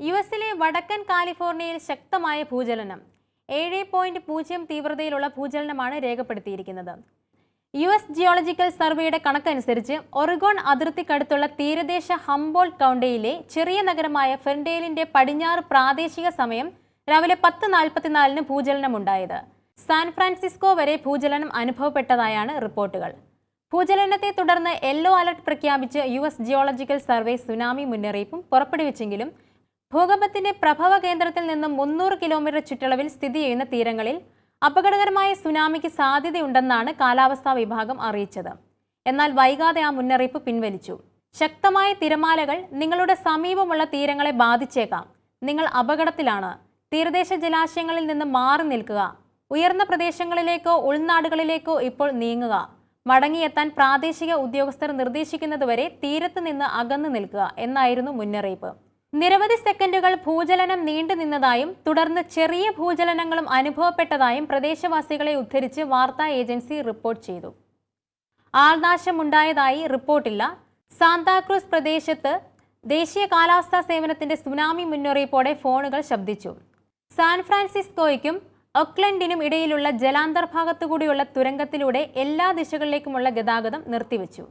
U എസിലെ വടക്കൻ കാലിഫോർണിയയിൽ ശക്തമായ ഭൂചലനം. ഏഴ് പോയിന്റ് പൂജ്യം തീവ്രതയിലുള്ള ഭൂചലനമാണ് രേഖപ്പെടുത്തിയിരിക്കുന്നത്. യു എസ് ജിയോളജിക്കൽ സർവേയുടെ കണക്കനുസരിച്ച് ഒറിഗോൺ അതിർത്തിക്കടുത്തുള്ള തീരദേശ ഹംബോൾ കൗണ്ടിയിലെ ചെറിയ നഗരമായ ഫെർഡേലിന്റെ പടിഞ്ഞാറ് പ്രാദേശിക സമയം രാവിലെ പത്ത് നാൽപ്പത്തിനാലിന് ഭൂചലനമുണ്ടായത്. സാൻ ഫ്രാൻസിസ്കോ വരെ ഭൂചലനം അനുഭവപ്പെട്ടതായാണ് റിപ്പോർട്ടുകൾ. ഭൂചലനത്തെ തുടർന്ന് യെല്ലോ അലർട്ട് പ്രഖ്യാപിച്ച് U S geological survey tsunami മുന്നറിയിപ്പും പുറപ്പെടുവിച്ചെങ്കിലും ഭൂകമ്പത്തിന്റെ പ്രഭവ കേന്ദ്രത്തിൽ നിന്നും മുന്നൂറ് കിലോമീറ്റർ ചുറ്റളവിൽ സ്ഥിതി ചെയ്യുന്ന തീരങ്ങളിൽ അപകടകരമായ സുനാമിക്ക് സാധ്യതയുണ്ടെന്നാണ് കാലാവസ്ഥാ വിഭാഗം അറിയിച്ചത്. എന്നാൽ വൈകാതെ ആ മുന്നറിയിപ്പ് പിൻവലിച്ചു. ശക്തമായ തിരമാലകൾ നിങ്ങളുടെ സമീപമുള്ള തീരങ്ങളെ ബാധിച്ചേക്കാം. നിങ്ങൾ അപകടത്തിലാണ്. തീരദേശ ജലാശയങ്ങളിൽ നിന്ന് മാറി നിൽക്കുക. ഉയർന്ന പ്രദേശങ്ങളിലേക്കോ ഉൾനാടുകളിലേക്കോ ഇപ്പോൾ നീങ്ങുക. മടങ്ങിയെത്താൻ പ്രാദേശിക ഉദ്യോഗസ്ഥർ നിർദ്ദേശിക്കുന്നതുവരെ തീരത്ത് നിന്ന് അകന്നു നിൽക്കുക എന്നായിരുന്നു മുന്നറിയിപ്പ്. നിരവധി സെക്കൻഡുകൾ ഭൂചലനം നീണ്ടു നിന്നതായും തുടർന്ന് ചെറിയ ഭൂചലനങ്ങളും അനുഭവപ്പെട്ടതായും പ്രദേശവാസികളെ ഉദ്ധരിച്ച് വാർത്താ ഏജൻസി റിപ്പോർട്ട് ചെയ്തു. ആൾനാശമുണ്ടായതായി റിപ്പോർട്ടില്ല. സാന്താക്രൂസ് പ്രദേശത്ത് ദേശീയ കാലാവസ്ഥാ സേവനത്തിന്റെ സുനാമി മുന്നറിയിപ്പോടെ ഫോണുകൾ ശബ്ദിച്ചു. സാൻ ഫ്രാൻസിസ്കോയ്ക്കും ഒക്ലൻഡിനും ഇടയിലുള്ള ജലാന്തർഭാഗത്തുകൂടിയുള്ള തുരങ്കത്തിലൂടെ എല്ലാ ദിശകളിലേക്കുമുള്ള ഗതാഗതം നിർത്തിവെച്ചു.